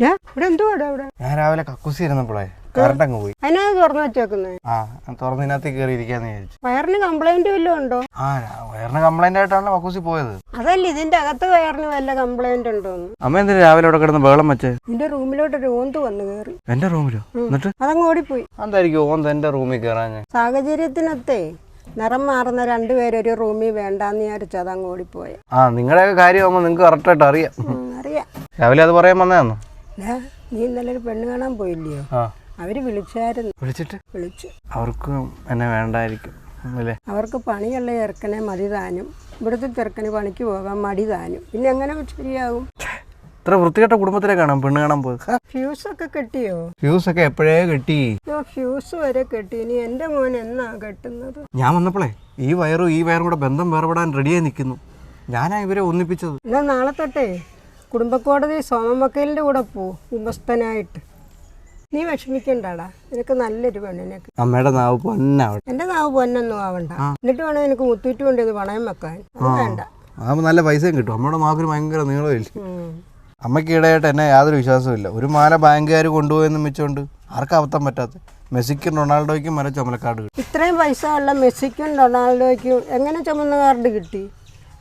ഞാൻ ഇവിടെ എന്തുവാടാ ഇവിടെ ഞാൻ രാവിലെ കക്കൂസി ഇരുന്നപ്പോഴേ കറണ്ട് അങ്ങ് പോയി. അതിനാ തുറന്നു വെച്ചേക്കുന്നത് ആ കയറി ഇരിക്കാന്ന് വിചാരിച്ചു. വയറിന് കംപ്ലൈന്റ് വല്ലതും ഉണ്ടോ? ആ വയറിന് കംപ്ലൈന്റ് ആയിട്ടാണ് കക്കൂസി പോയത്. അതല്ല ഇതിന്റെ അകത്ത് വയറിന് വല്ല കംപ്ലൈന്റ് ഉണ്ടോന്ന് അമ്മ എന്തിനാ രാവിലെ അവിടെ കിടന്ന് ബഹളം വെച്ചേ? നിന്റെ റൂമിലോട്ട് ഒരു ഓന്ത് വന്ന് കയറി എന്റെ റൂമിലോ? എന്നിട്ട്? അതങ്ങ് ഓടിപ്പോയി. എന്തായിരിക്കും ഓന്ത് എന്റെ റൂമിൽ കയറാൻ സാഹചര്യത്തിനൊത്തേ നിറം മാറുന്ന രണ്ടുപേരൊരു റൂമിൽ വേണ്ടാന്ന് വിചാരിച്ചു അതങ്ങ് ഓടിപ്പോയ. ആ നിങ്ങളുടെ കാര്യമാകുമ്പോ നിങ്ങക്ക് നിങ്ങൾക്ക് കറക്റ്റായിട്ട് അറിയാം. അറിയാം. രാവിലെ അത് പറയാൻ വന്നതാന്നോ? ദാ, നീ ഇന്നലെ ഒരു പെണ്ണ് കാണാൻ പോയില്ലയോ? അവർ വിളിച്ചായിരുന്നു. വിളിച്ചിട്ട്? വിളിച്ചു. അവർക്ക് എന്നെ വേണ്ടായിരിക്കും അവർക്ക് പണിയുള്ള ചെറുക്കനെ മതി താനും. ഇവിടുത്തെ ചെറുക്കന് പണിക്ക് പോകാൻ മടി താനും. പിന്നെ എങ്ങനെ ശരിയാകും ഇത്ര വൃത്തികെട്ട കുടുംബത്തിലെ കാണാം പെണ്ണ് കാണാൻ പോയി. ഫ്യൂസ് ഒക്കെ കെട്ടിയോ? ഫ്യൂസ് ഒക്കെ എപ്പോഴേ കെട്ടി? ഫ്യൂസ് വരെ കെട്ടി. ഇനി എന്റെ മോൻ എന്നാ കെട്ടുന്നത്? ഞാൻ വന്നപ്പോഴേ ഈ വയറും ഈ വയറും കൂടെ ബന്ധം വേർപെടാൻ റെഡിയായി നിൽക്കുന്നു. ഞാനാ ഇവരെ ഒന്നിപ്പിച്ചത്. ഞാൻ നാളെ തൊട്ടേ. കുടുംബക്കോടതി സോമൻ വക്കീലിന്റെ കൂടെ പോ ഉമസ്തനായിട്ട്. നീ വിഷമിക്കണ്ടാടാ. നിനക്ക് നല്ലൊരു പെണ്ണിനെ കിട്ടും. അമ്മയുടെ നാവ് പൊന്നാവട്ടെ എന്റെ നാവ് പൊന്നൊന്നും ആവണ്ട. എന്നിട്ട് വേണം എനിക്ക് മുത്തൂറ്റ് കൊണ്ട് ഇത് പണയം വെക്കാൻ. അത് വേണ്ട. അതാകുമ്പോൾ നല്ല പൈസയും കിട്ടും. അമ്മയുടെ നാക്കിന് ഭയങ്കര നീളമില്ല. അമ്മയ്ക്ക് ഇടയായിട്ട് എന്നെ യാതൊരു വിശ്വാസവും ഒരു മാല ബാങ്കുകാർ കൊണ്ടുപോയെന്ന് വെച്ചുകൊണ്ട് ആർക്കും അബദ്ധം പറ്റാത്ത മെസ്സിക്കും റൊണാൾഡോയ്ക്കും മര ചുമലക്കാർഡ് കിട്ടും. ഇത്രയും പൈസ ഉള്ള മെസ്സിക്കും റൊണാൾഡോയ്ക്കും എങ്ങനെ ചുമന്ന കാർഡ് കിട്ടി?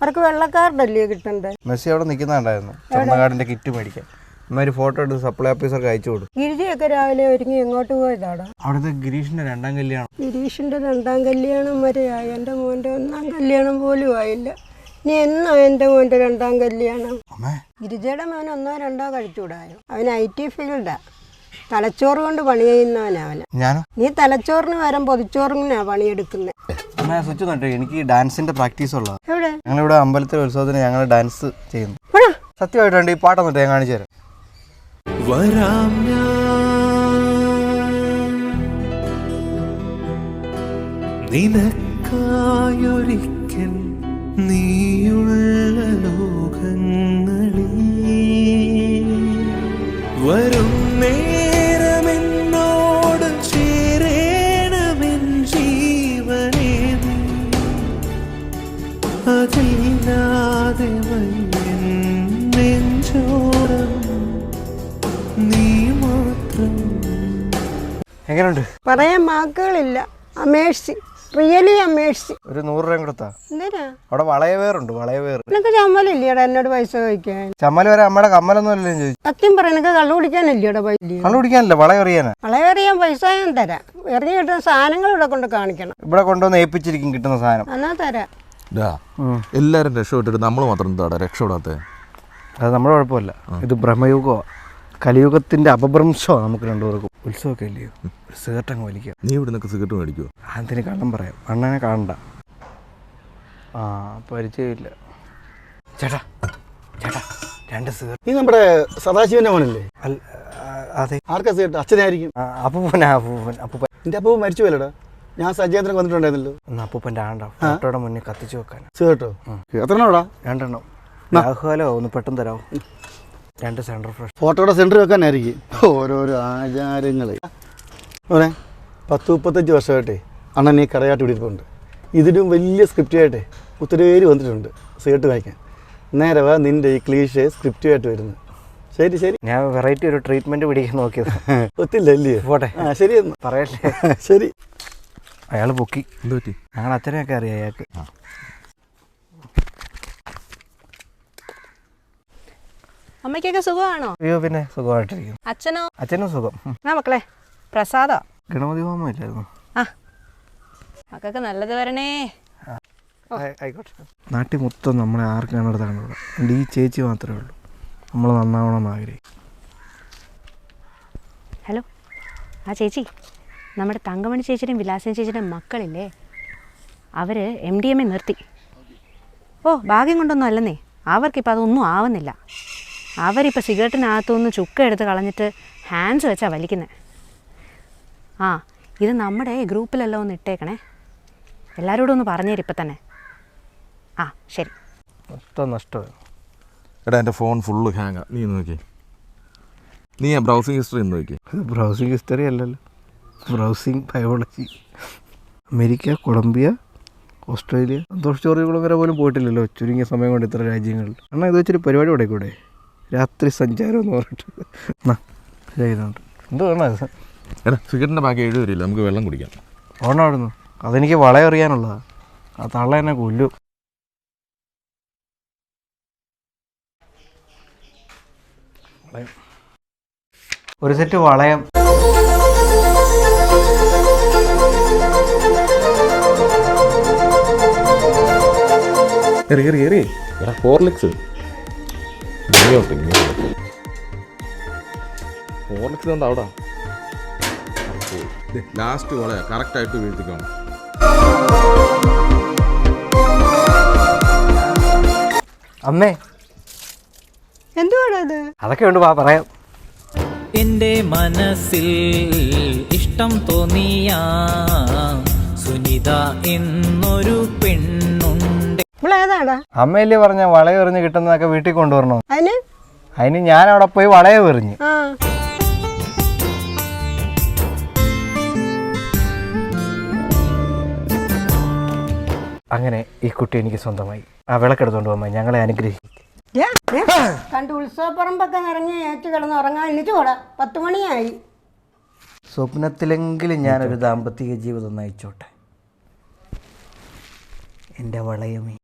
അവർക്ക് വെള്ളക്കാരുടെ കാർഡല്ലേ കിട്ടണ്ടേ? മെസ്സി അവിടെ നിൽക്കുന്നുണ്ടായിരുന്നു. കാർഡിന്റെ കിറ്റ് മേടിക്കാൻ. അമ്മ ഫോട്ടോ എടുത്ത് സപ്ലൈ ഓഫീസർക്ക് അയച്ചു കൊടുക്കും ഗിരിജയൊക്കെ രാവിലെ ഒരുങ്ങി എങ്ങോട്ട് പോയതാടാ? അവിടുത്തെ ഗിരീഷിന്റെ രണ്ടാം കല്യാണം. ഗിരീഷിന്റെ രണ്ടാം കല്യാണം വരെയായി എന്റെ മോന്റെ ഒന്നാം കല്യാണം പോലും ആയില്ല. ഇനി എന്നാ എന്റെ മോന്റെ രണ്ടാം കല്യാണം? ഗിരിജയുടെ മോൻ ഒന്നോ രണ്ടോ കഴിച്ചുകൂടായോ? അവൻ ഐ ടി ഫീൽഡാ. തലച്ചോറ് കൊണ്ട് പണി ചെയ്യുന്നവനാ അവന് ഞാനോ? നീ തലച്ചോറിന് വരം പൊതിച്ചോറിനാ പണിയെടുക്കുന്നത് എനിക്ക് ഡാൻസിന്റെ പ്രാക്ടീസ് ഉള്ളതാണ് എവിടെ ഞങ്ങളിവിടെ അമ്പലത്തിലെ ഉത്സവത്തിന് ഞങ്ങൾ ഡാൻസ് ചെയ്യുന്നു. സത്യമായിട്ടുണ്ട് ഈ പാട്ടൊന്നിട്ട് ഞാൻ കാണിച്ചു തരാം. വരാം നിനക്കായൊരിക്കൽ നീയുള്ള ലോകങ്ങളിൽ അതില്ലാതെ വയ്യൻ നെഞ്ചോരം നീ മാത്രം. എങ്ങനെയുണ്ട് പറയാൻ വാക്കുകളില്ല അമേഴ്സി. റിയലി അമേഴ്സി. ഒരു നൂറ് രൂപ കൊടുത്താ? എന്തിനാ? അവിടെ വളയവേറുണ്ട് വളയവേർ നിനക്ക് ചമ്മലില്ലടാ എന്നോട് പൈസ ചോദിക്കാൻ? ചമ്മൽ വരെ അമ്മയുടെ കമ്മലൊന്നും അല്ലേ ഞാൻ ചോദിച്ചു സത്യം പറ നിനക്ക് കള്ളു കുടിക്കാനില്ലടാ പൈസ കള്ളു കുടിക്കാനല്ല വളയെറിയാനാ വളയെറിയാൻ പൈസ ഞാൻ തരാം. എറിഞ്ഞു കിട്ടുന്ന സാധനങ്ങൾ ഇവിടെ കൊണ്ട് കാണിക്കണം. ഇവിടെ കൊണ്ടുവന്ന് ഏൽപ്പിച്ചിരിക്കും കിട്ടുന്ന സാധനം. എന്നാ തരാം. ഡാ, എല്ലാരും രക്ഷപ്പെട്ടിട്ട് നമ്മൾ മാത്രം എന്താടാ രക്ഷപ്പെടാത്തത് അത് നമ്മുടെ കുഴപ്പമില്ല. ഇത് ബ്രഹ്മയുഗമാണ് കലിയുഗത്തിന്റെ അപഭ്രംശമാണ് നമുക്ക് രണ്ടുപേർക്കും. ഉത്സവമൊക്കെ ഇല്ലയോ ഒരു സിഗരറ്റ് അങ്ങ് വലിക്കുക. നീ ഇവിടെ നിന്നൊക്കെ സിഗരറ്റ് മേടിക്കുമോ അതിന് കള്ളം പറയാം. അണ്ണനെ കാണണ്ട. ആ പരിചയമില്ല. ചേട്ടാ ചേട്ടാ രണ്ട് സിഗരറ്റ്. നീ നമ്മുടെ സദാശിവന്റെ മോനല്ലേ? അല്ല അതെ. ആർക്കാ സിഗരറ്റ്? അച്ഛനായിരിക്കും. അപ്പൂപ്പനാ അപ്പൂപ്പൻ അപ്പൂപ്പൻ. എന്റെ അപ്പൂപ്പൻ മരിച്ചു പോയല്ലടാ? ഞാൻ സജ്ജേന്ദ്രൻ വന്നിട്ടുണ്ടായിരുന്നല്ലോ. ഒന്ന് അപ്പൂപ്പന്റെ ആണ്ട? ഫോട്ടോയുടെ മുന്നിൽ കത്തിച്ചു വെക്കാൻ. കേട്ടോ എത്രണ്ണോടാ? രണ്ടെണ്ണം. രാഹുലോ ഒന്ന് പെട്ടെന്ന് തരാമോ രണ്ട് സെന്റർ ഫ്രഷ് ഫോട്ടോയുടെ സെന്റർ വെക്കാനായിരിക്കും. ഓരോരോ ആചാരങ്ങൾ അതെ പത്ത് മുപ്പത്തഞ്ച് വർഷമായിട്ടേ അണ്ണൻ ഈ കടയായിട്ട് വിടിയിട്ടുണ്ട് ഇതിലും വലിയ സ്ക്രിപ്റ്റ് ആയിട്ടേ ഒത്തിരി പേര് വന്നിട്ടുണ്ട് സീട്ട് വായിക്കാൻ നേരെ വാ നിന്റെ ഈ ക്ലീഷ് സ്ക്രിപ്റ്റ് ആയിട്ട് വരുന്നത് ശരി ശരി. ഞാൻ വെറൈറ്റി ഒരു ട്രീറ്റ്മെന്റ് പിടിക്കാൻ നോക്കിയത്. ഒത്തില്ല അല്ലേ പോട്ടെ. ആ ശരി പറയട്ടെ. ശരി. അയാൾ പൊക്കി. എന്ത് പറ്റി? ഞങ്ങളുടെ അച്ഛനെയൊക്കെ അറിയാം അയാൾക്ക്. അമ്മയ്ക്കൊക്കെ സുഖമാണോ? അയ്യോ പിന്നെ സുഖമായിട്ടിരിക്കുന്നു. അച്ഛനോ? അച്ഛനും സുഖം. ആ മക്കളെ പ്രസാദോ? ഗണപതി ഹോമം ഇല്ലായിരുന്നു. ആ. മക്കൾക്ക് നല്ലത് വരണേ. ആയിക്കോട്ടെ. നാട്ടിൽ മൊത്തം നമ്മളെ ആർക്കും കാണപ്പെടുത്താണ് ഇവിടെ ഈ ചേച്ചി മാത്രമേ ഉള്ളൂ. നമ്മൾ നന്നാവണമെന്ന് ആഗ്രഹിക്കും ഹലോ. ആ ചേച്ചി. നമ്മുടെ തങ്കമണി ചേച്ചിയുടെയും വിലാസൻ ചേച്ചിയുടെയും മക്കളില്ലേ? അവർ എം ഡി എം എ നിർത്തി. ഓ ഭാഗ്യം കൊണ്ടൊന്നും അല്ലെന്നേ. അവർക്കിപ്പോൾ അതൊന്നും ആവുന്നില്ല. അവരിപ്പോൾ സിഗരറ്റിനകത്തുനിന്ന് ചുക്ക എടുത്ത് കളഞ്ഞിട്ട് ഹാൻഡ്സ് വെച്ചാൽ വലിക്കുന്നത് ആ ഇത് നമ്മുടെ ഗ്രൂപ്പിലെല്ലാം ഒന്ന് ഇട്ടേക്കണേ. എല്ലാവരോടും ഒന്ന് പറഞ്ഞേരി ഇപ്പം തന്നെ ആ ശരി. നഷ്ടം നഷ്ടം. എടാ എന്റെ ഫോൺ ഫുള്ള് ഹാങ്ങാ നീ നോക്കി. നീ ബ്രൗസിംഗ് ഹിസ്റ്ററി നോക്കി. ബ്രൗസിംഗ് ഹിസ്റ്ററി അല്ലല്ലോ. Browsing biology America Colombia Australia. Santhosh Chorikulam വരെ പോലും പോയിട്ടില്ലല്ലോ. ചുരുങ്ങിയ സമയം കൊണ്ട് ഇത്ര രാജ്യങ്ങളിൽ എന്നാൽ ഇത് വെച്ചൊരു പരിപാടി കൂടെ രാത്രി സഞ്ചാരം എന്ന് പറഞ്ഞിട്ട്. ചെയ്തുണ്ട് എന്ത് വേണം എടാ സിഗരറ്റിന്റെ ബാക്കി എഴുതി വരില്ല നമുക്ക് വെള്ളം കുടിക്കാം. ഓണമായിരുന്നു അതെനിക്ക് വളയറിയാനുള്ളതാണ് ആ തള്ള എന്നെ കൊല്ലു. ഒരു സെറ്റ് വളയം. എറി എറി എറി എടാ ഹോർലിക്സ് ഇങ്ങോട്ട് ഇങ്ങോട്ട്. ഹോർലിക്സ് എന്താ അവിടെ? ലാസ്റ്റ് വളയാ. കറക്റ്റായിട്ട് വീഴ്ത്തിക്കണം. അമ്മേ. എന്തുവാടാ അത് അതൊക്കെ ഉണ്ട് വാ പറയാം. എന്റെ മനസ്സിൽ ഇഷ്ടം തോന്നിയ സുനിത എന്നൊരു പെണ്ണുണ്ട് അമ്മയല്ലേ പറഞ്ഞ വളയെറിഞ്ഞ് കിട്ടുന്നതൊക്കെ വീട്ടിൽ കൊണ്ടുവരണോ? അതിന്? അതിന് ഞാൻ അവിടെ പോയി വളയെ എറിഞ്ഞ്. ആ. അങ്ങനെ ഈ കുട്ടി എനിക്ക് സ്വന്തമായി. ആ വിളക്കെടുത്തോണ്ട് പോകാൻ ഞങ്ങളെ അനുഗ്രഹിക്കും. ദേ, ദേ, കണ്ട് ഉത്സവപ്പറമ്പൊക്കെ നിറഞ്ഞ് ഏറ്റ് കിടന്ന് ഉറങ്ങാൻ എണ്ണിച്ചു പോടാ. പത്ത് മണിയായി. സ്വപ്നത്തിലെങ്കിലും ഞാനൊരു ദാമ്പത്തിക ജീവിതം നയിച്ചോട്ടെ. എന്റെ വളയമേ.